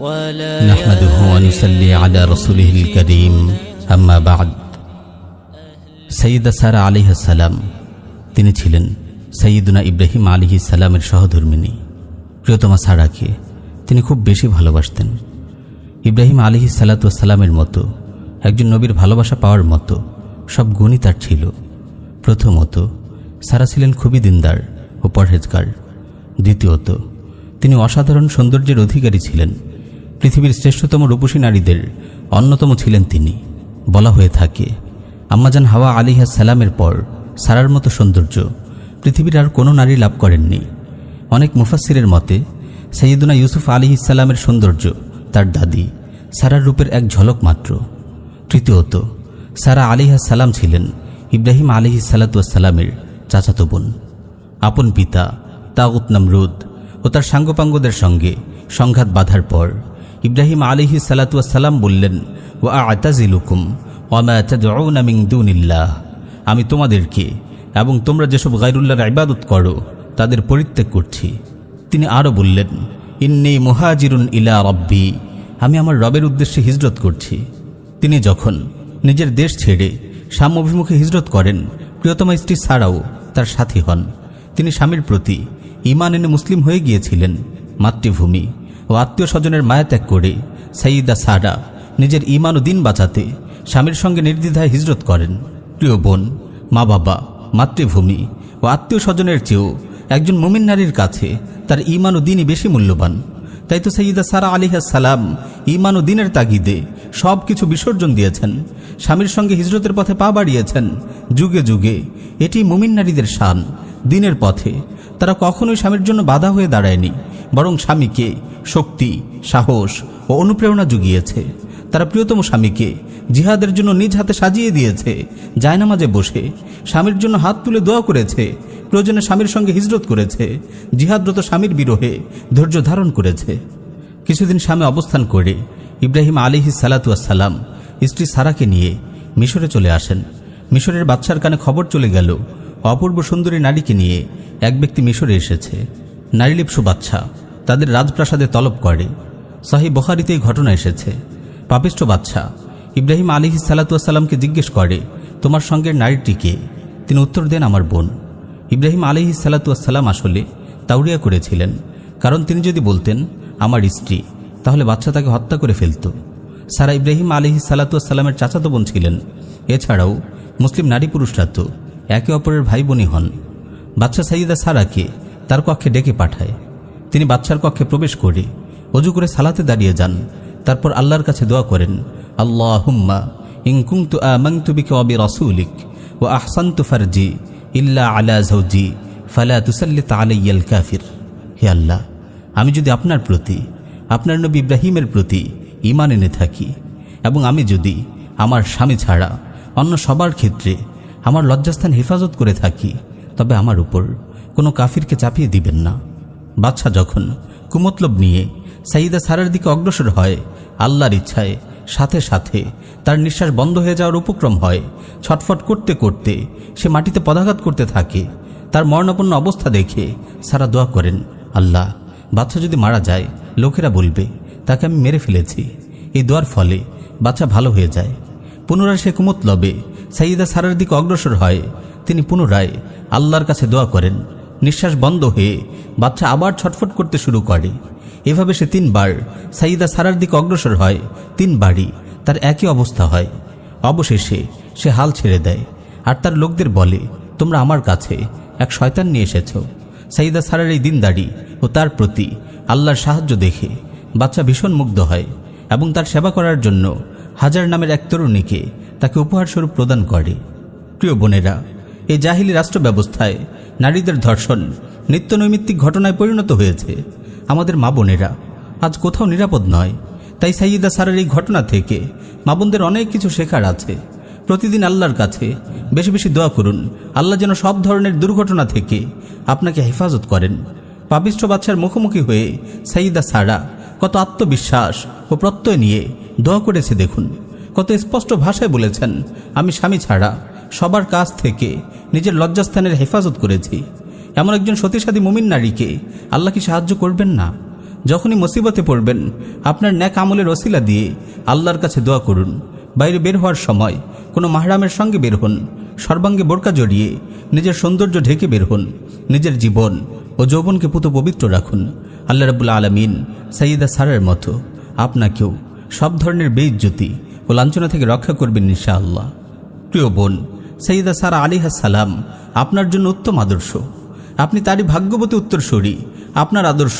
ولا نحمده ونصلي على رسوله الكريم أما بعد সৈয়দা সারা আলিহা সালাম তিনি ছিলেন সৈয়দুনা ইব্রাহিম আলিহি সালামের সহধর্মিনী প্রিয়তমা সারাকে তিনি খুব বেশি ভালোবাসতেন ইব্রাহিম আলিহি সালাতামের মতো একজন নবীর ভালোবাসা পাওয়ার মতো সব গুণই তার ছিল প্রথমত সারা ছিলেন খুবই দিনদার ও পরহেজগার দ্বিতীয়ত তিনি অসাধারণ সৌন্দর্যের অধিকারী ছিলেন পৃথিবীর শ্রেষ্ঠতম রূপসী নারীদের অন্যতম ছিলেন তিনি। বলা হয়ে থাকে, আম্মাজান হাওয়া আলিহা সালামের পর সারার মতো সৌন্দর্য পৃথিবীর আর কোনো নারী লাভ করেননি। অনেক মুফাসিরের মতে সৈয়দুনা ইউসুফ আলী ইসালামের সৌন্দর্য তার দাদি, সারার রূপের এক ঝলক মাত্র। তৃতীয়ত, সারা আলিহা সালাম ছিলেন ইব্রাহিম আলিহি সালাতামের চাচাতো বোন। আপন পিতা তাগুত নমরুদ ও তার সাঙ্গপাঙ্গদের সঙ্গে সংঘাত বাঁধার পর ইব্রাহিম আলিহি সালাতাম বললেন ও আতাজিলুকুম ওয়ামাতুনিল্লাহ আমি তোমাদেরকে এবং তোমরা যেসব গাইরুল্লাহর ইবাদত করো, তাদের পরিত্যাগ করছি। তিনি আরও বললেন, ইন্নি মুহাজিরুন ইলা রব্বি, আমি আমার রবের উদ্দেশ্যে হিজরত করছি। তিনি যখন নিজের দেশ ছেড়ে সাম অভিমুখে হিজরত করেন, প্রিয়তমা স্ত্রী ছাড়াও তার সাথী হন। তিনি স্বামীর প্রতি ইমান এনে মুসলিম হয়ে গিয়েছিলেন, মাতৃভূমি। ও আত্মীয় স্বজনের মায়া ত্যাগ করে সাইদা সাডা নিজের ইমান ও দিন বাঁচাতে স্বামীর সঙ্গে নির্দ্বিধায় হিজরত করেন। প্রিয় বোন, মা বাবা, মাতৃভূমি ও আত্মীয় স্বজনের চেয়েও একজন মুমিন নারীর কাছে তার ইমান ও দিনই বেশি মূল্যবান। তাই তো সঈদা সারা সালাম ইমান ও দিনের তাগিদে সব কিছু বিসর্জন দিয়েছেন। স্বামীর সঙ্গে হিজরতের পথে পা বাড়িয়েছেন। যুগে যুগে এটি মুমিন নারীদের শান। দিনের পথে তারা কখনোই স্বামীর জন্য বাধা হয়ে দাঁড়ায়নি। বরং স্বামীকে শক্তি, সাহস ও অনুপ্রেরণা জুগিয়েছে। তারা প্রিয়তম স্বামীকে জিহাদের জন্য নিজ হাতে সাজিয়ে দিয়েছে। জায়নামাজে বসে স্বামীর জন্য হাত তুলে দোয়া করেছে। প্রয়োজনে স্বামীর সঙ্গে হিজরত করেছে। জিহাদরত স্বামীর বিরহে ধৈর্য ধারণ করেছে। কিছুদিন স্বামী অবস্থান করে ইব্রাহিম আলিহি সালাতুয়াসাল্লাম স্ত্রী সারাকে নিয়ে মিশরে চলে আসেন। মিশরের বাচ্চার কানে খবর চলে গেল, অপূর্ব সুন্দরী নারীকে নিয়ে এক ব্যক্তি মিশরে এসেছে। নারীলিপসু বাচ্চা তাদের রাজপ্রাসাদে তলব করে। সাহি বখারিতে ঘটনা এসেছে। পাপিষ্ট বাচ্চা ইব্রাহিম আলিহি সালাতুয়াসাল্লামকে জিজ্ঞেস করে, তোমার সঙ্গের নারীটিকে তিনি উত্তর দেন, আমার বোন। ইব্রাহিম আলিহি সালাতুয়াসাল্লাম আসলে তাউরিয়া করেছিলেন, কারণ তিনি যদি বলতেন, আমার স্ত্রী, তাহলে বাচ্চা তাকে হত্যা করে ফেলত। সারা ইব্রাহিম আলিহি সালাতুয়াসাল্লামের চাচাতো বোন ছিলেন। এছাড়াও মুসলিম নারী পুরুষরা তো একে অপরের ভাই বোনই হন। বাচ্চা সাইদা সারাকে তার কক্ষে ডেকে পাঠায়। তিনি বাচ্চার কক্ষে প্রবেশ করে, অজু করে সালাতে দাঁড়িয়ে যান। তারপর আল্লাহর কাছে দোয়া করেন আল্লাহ হুম্মা ইংকুংতু আমাংতু বিকে অবি রসুলিক ও আহসান্তু ফারজি ইল্লা আলা ফালা তুসাল্লিত আলাইয়াল কাফির। হে আল্লাহ, আমি যদি আপনার প্রতি, আপনার নবী ইব্রাহিমের প্রতি ইমান এনে থাকি, এবং আমি যদি আমার স্বামী ছাড়া অন্য সবার ক্ষেত্রে আমার লজ্জাস্থান হেফাজত করে থাকি, তবে আমার উপর কোনো কাফিরকে চাপিয়ে দিবেন না। বাচ্চা যখন কুমতলব নিয়ে সাইদা সারার দিকে অগ্রসর হয়, আল্লাহর ইচ্ছায় সাথে সাথে তার নিঃশ্বাস বন্ধ হয়ে যাওয়ার উপক্রম হয়, ছটফট করতে করতে সে মাটিতে পদাঘাত করতে থাকে। তার মরণাপন্ন অবস্থা দেখে সারা দোয়া করেন, আল্লাহ বাচ্চা যদি মারা যায়, লোকেরা বলবে, তাকে আমি মেরে ফেলেছি। এই দোয়ার ফলে বাচ্চা ভালো হয়ে যায়। পুনরায় সে কুমতলবে সাইদা সারার দিকে অগ্রসর হয়, তিনি পুনরায় আল্লাহর কাছে দোয়া করেন নিঃশ্বাস বন্ধ হয়ে বাচ্চা আবার ছটফট করতে শুরু করে। এভাবে সে তিনবার সাইদা সারার দিকে অগ্রসর হয়, তিনবারই তার একই অবস্থা হয়। অবশেষে সে হাল ছেড়ে দেয় আর তার লোকদের বলে, তোমরা আমার কাছে এক শয়তান নিয়ে এসেছ। সাইদা সারার এই দিনদারি ও তার প্রতি আল্লাহর সাহায্য দেখে বাচ্চা ভীষণ মুগ্ধ হয় এবং তার সেবা করার জন্য হাজার নামের এক তরুণীকে তাকে উপহারস্বরূপ প্রদান করে। প্রিয় বোনেরা, এই জাহিলি রাষ্ট্র ব্যবস্থায় নারীদের ধর্ষণ নিত্য নৈমিত্তিক ঘটনায় পরিণত হয়েছে। আমাদের মা বোনেরা, আজ কোথাও নিরাপদ নয়। তাই সাইয়দা সারের এই ঘটনা থেকে মা বোনদের অনেক কিছু শেখার আছে। প্রতিদিন আল্লাহর কাছে বেশি বেশি দোয়া করুন। আল্লাহ যেন সব ধরনের দুর্ঘটনা থেকে আপনাকে হেফাজত করেন। পাবিষ্ঠ বাচ্চার মুখোমুখি হয়ে সাইদা সারা কত আত্মবিশ্বাস ও প্রত্যয় নিয়ে দোয়া করেছে দেখুন। কত স্পষ্ট ভাষায় বলেছেন, আমি স্বামী ছাড়া সবার কাছ থেকে নিজের লজ্জাস্থানের হেফাজত করেছি। এমন একজন সতীসাধী মুমিন নারীকে আল্লাহ কি সাহায্য করবেন না? যখনই মুসিবতে পড়বেন, আপনার ন্যাক আমলের ওসিলা দিয়ে আল্লাহর কাছে দোয়া করুন। বাইরে বের হওয়ার সময় কোনো মাহরামের সঙ্গে বের হন, সর্বাঙ্গে বোরকা জড়িয়ে নিজের সৌন্দর্য ঢেকে বের হন, নিজের জীবন ও যৌবনকে পুত পবিত্র রাখুন। আল্লাহ রাবুল্লা আলমিন সাইয়দা সারের মতো আপনাকেও সব ধরনের বেইজ্জতি ও লাঞ্ছনা থেকে রক্ষা করবেন নিশা আল্লাহ প্রিয় বোন সৈয়দা সারা সালাম, আপনার জন্য উত্তম আদর্শ। আপনি তারই ভাগ্যবতী উত্তরসূরি, আপনার আদর্শ।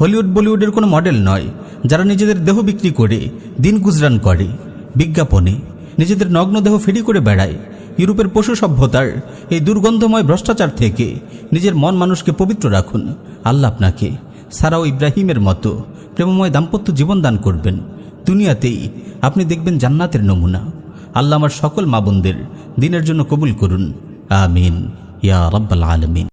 হলিউড, বলিউডের কোনো মডেল নয়, যারা নিজেদের দেহ বিক্রি করে, দিন গুজরান করে, বিজ্ঞাপনে, নিজেদের নগ্ন দেহ ফেরি করে বেড়ায়। ইউরোপের পশু সভ্যতার এই দুর্গন্ধময় ভ্রষ্টাচার থেকে নিজের মন মানুষকে পবিত্র রাখুন। আল্লাহ আপনাকে সারাও ইব্রাহিমের মতো প্রেমময় দাম্পত্য জীবন দান করবেন। দুনিয়াতেই আপনি দেখবেন জান্নাতের নমুনা। আল্লাহ আমার সকল মাবুনদের দিনের জন্য কবুল করুন। আমিন। ইয়া রব্বাল আলমিন।